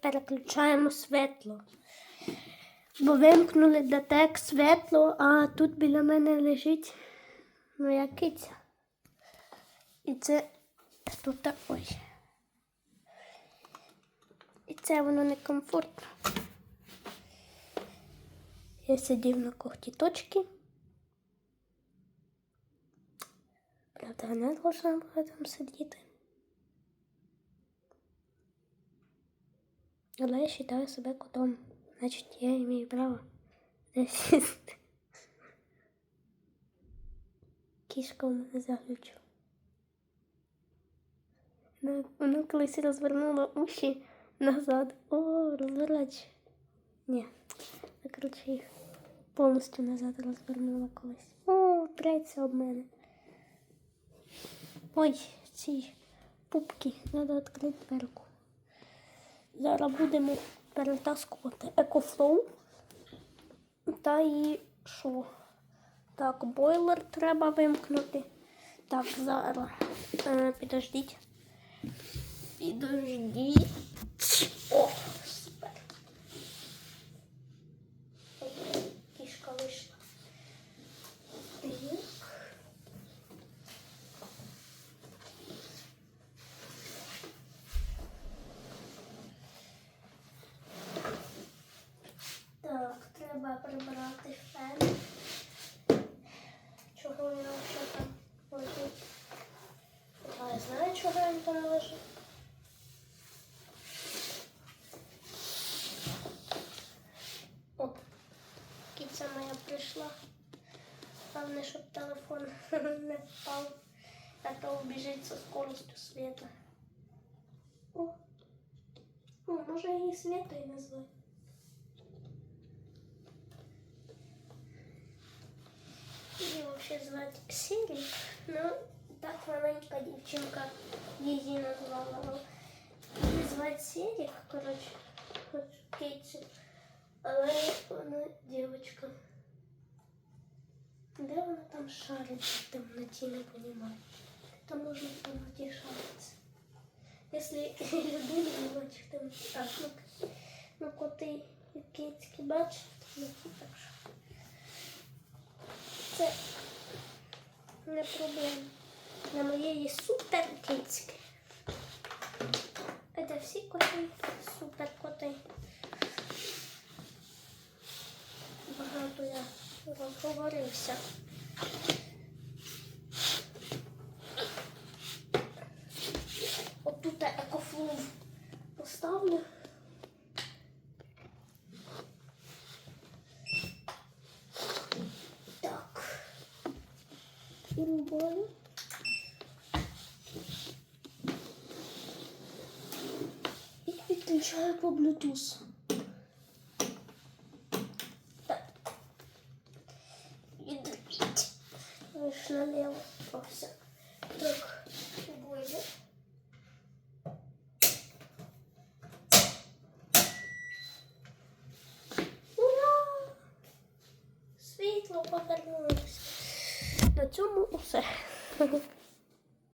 Переключаємо світло. Бо вимкнули детек світло, а тут біля мене лежить моя киця. І це тут ой. І це воно некомфортно. Я сидів на когті точки. Правда, вона должна була там сидіти. Але я вважаю себе котом. Значить, я маю право сісти. Кішка у мене заглючила. Вона, колись розвернула уші назад. О, розворачує. Ні, я, коротше, їх повністю назад розвернула колись. О, треться об мене. Ой, ці пупки, треба відкрити дверку. Зараз будемо перетаскувати екофлоу. Та і що? Так, бойлер треба вимкнути. Так, зараз. Е, підождіть. Підождіть. прийшла. Головне, щоб телефон не впав, а то убіжить зі скоростю света. О, О може її Светою назвати. Її взагалі звати Сірі, ну так маленька дівчинка її назвала. Її звати Сірі, коротше, хоч Кейтсі, але Там шарить в темноті, не розумію. Там можна в темноті шаритися. Якщо людина не бачить в темноті. Так, ну, ну коти і кицьки бачать в темноті, так що. Це не проблема. На моєї супер кицьки. Це всі коти супер коти. Багато я розговорився. рубаю. І підключаю по Bluetooth. Так. Відріть. Лиш наліво. О, все. Так. Буде. Ура! Світло повернулося. На цьому усе.